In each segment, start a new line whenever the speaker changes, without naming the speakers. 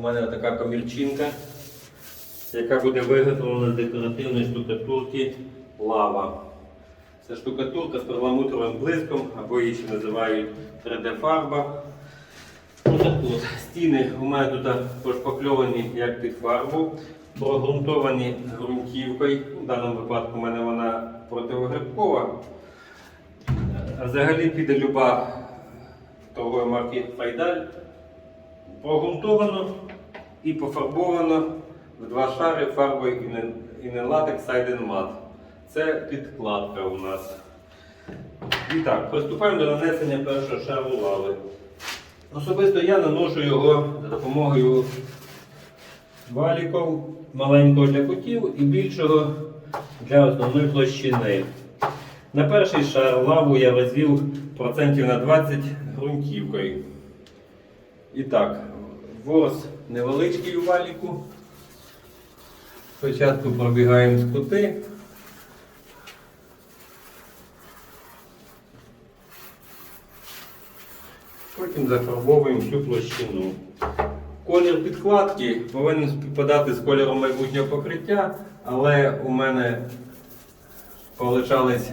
У мене така комірчинка, яка буде виготовлена з декоративної штукатурки лава. Це штукатурка з перламутровим блиском, або її ще називають 3D-фарба. Отак от. Стіни у мене тут пошпакльовані як під фарбу, прогрунтовані ґрунтівкою. В даному випадку у мене вона противогрибкова. Взагалі піде люба торгової марки Файдаль. Прогрунтовано і пофарбовано в два шари фарбою інелатекс Сайден Мат. Це підкладка у нас. І так, приступаємо до нанесення першого шару лави. Особисто я наношу його за допомогою валіків маленького для кутів і більшого для основної площини. На перший шар лаву я розвів процентів на 20 ґрунтівкою. І так, ворс невеличкий у валіку. Спочатку пробігаємо з кути. Потім зафарбовуємо всю площину. Колір підкладки повинен співпадати з кольором майбутнього покриття, але у мене получались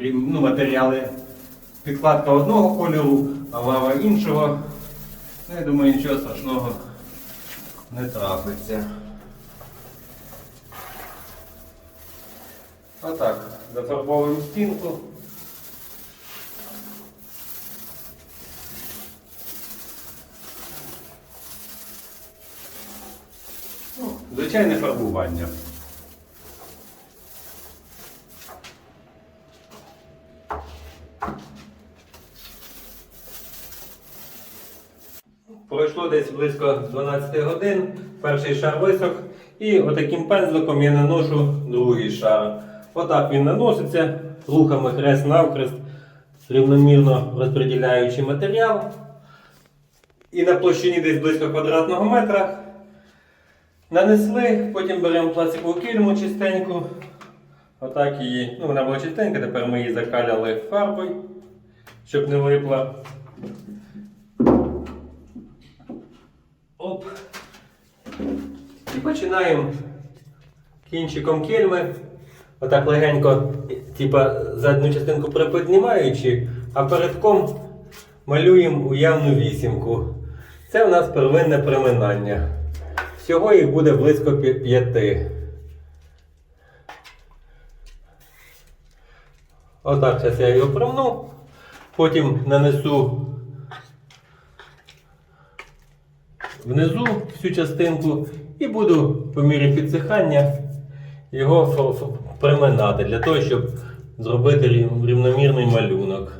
ну, матеріали. Підкладка одного кольору, а лава іншого. Ну, я думаю, нічого страшного не трапиться. Отак, зафарбовуємо стінку. Ну, Звичайне фарбування. Пройшло десь близько 12 годин, перший шар висох, і отаким пензликом я наношу другий шар. Отак він наноситься рухами хрест-навхрест, рівномірно розподіляючи матеріал. І на площині десь близько квадратного метра нанесли, потім беремо пластикову кільму чистеньку. Отак її, ну вона була чистенька, тепер ми її закаляли фарбою, щоб не липла. Оп. І починаємо кінчиком кільми. Отак легенько, типа задню частинку приподнімаючи, а передком малюємо уявну вісімку. Це у нас первинне приминання. Всього їх буде близько п'яти. Отак зараз я його примну, потім нанесу внизу всю частинку і буду по мірі підсихання його приминати для того, щоб зробити рівномірний малюнок.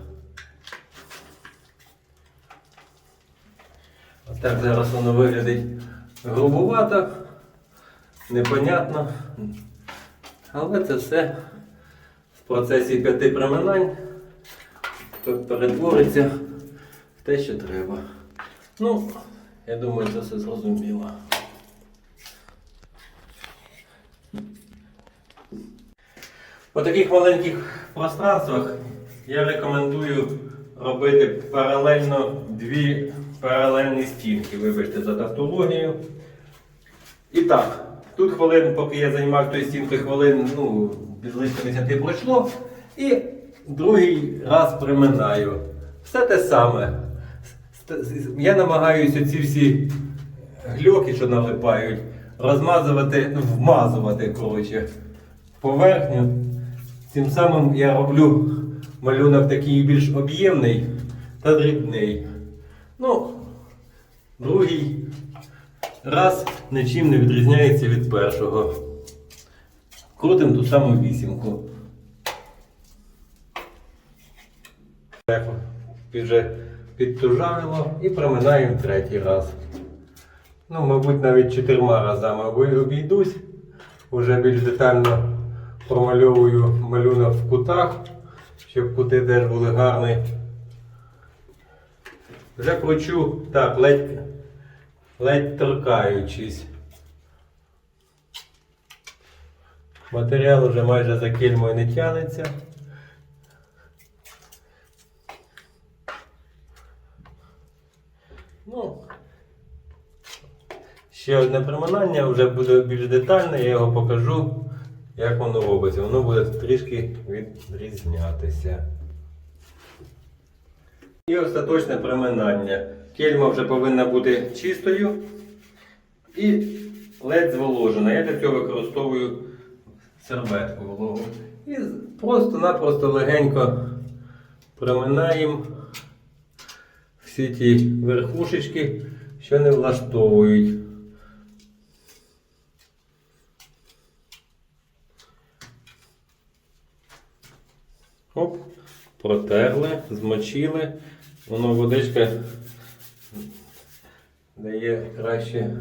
Ось так зараз воно виглядить грубувато, непонятно. Але це все в процесі п'яти приминань перетвориться в те, що треба. Ну, я думаю, це все зрозуміло. По таких маленьких пространствах я рекомендую робити паралельно дві паралельні стінки. Вибачте за тавтологію. І так, тут хвилин, поки я займав тою стінкою хвилин, ну, близько 10 пройшло. І другий раз приминаю. Все те саме. Я намагаюся ці всі гльоки, що налипають, розмазувати, ну, вмазувати, коротше, поверхню. Цим самим я роблю малюнок такий більш об'ємний та дрібний. Ну, другий раз нічим не відрізняється від першого. Крутимо ту саму вісімку. Вже підтужавило і проминаємо третій раз. Ну, мабуть, навіть чотирма разами обійдусь. Уже більш детально промальовую малюнок в кутах, щоб кути теж були гарні. Вже кручу так, ледь, ледь торкаючись. Матеріал вже майже за кільмою не тягнеться. Ну, ще одне приминання, вже буде більш детальне, я його покажу, як воно робиться. Воно буде трішки відрізнятися. І остаточне приминання. Кельма вже повинна бути чистою і ледь зволожена. Я для цього використовую серветку вологу. І просто-напросто легенько проминаємо всі ті верхушечки, що не влаштовують. Оп, протерли, змочили. Воно водичка дає краще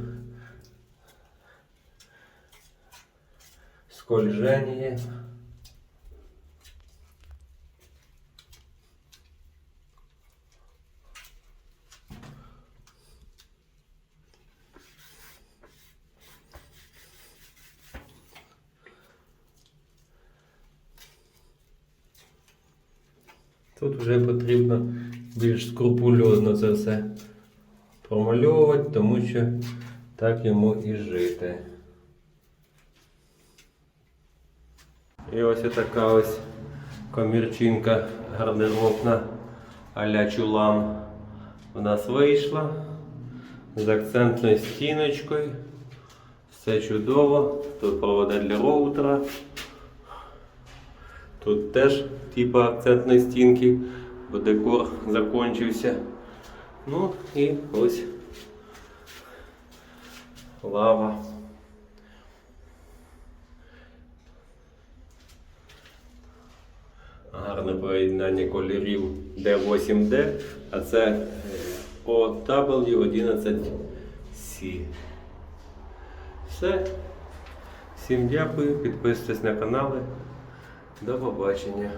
скольження. Тут вже потрібно більш скрупульозно це все промальовувати, тому що так йому і жити. І ось така ось комірчинка гардеробна а-ля чулан у нас вийшла з акцентною стіночкою. Все чудово. Тут провода для роутера. Тут теж типа акцентної стінки, бо декор закончився. Ну і ось лава. Гарне поєднання кольорів D8D, а це OW11C. Все. Всім дякую, підписуйтесь на канали. До побачення.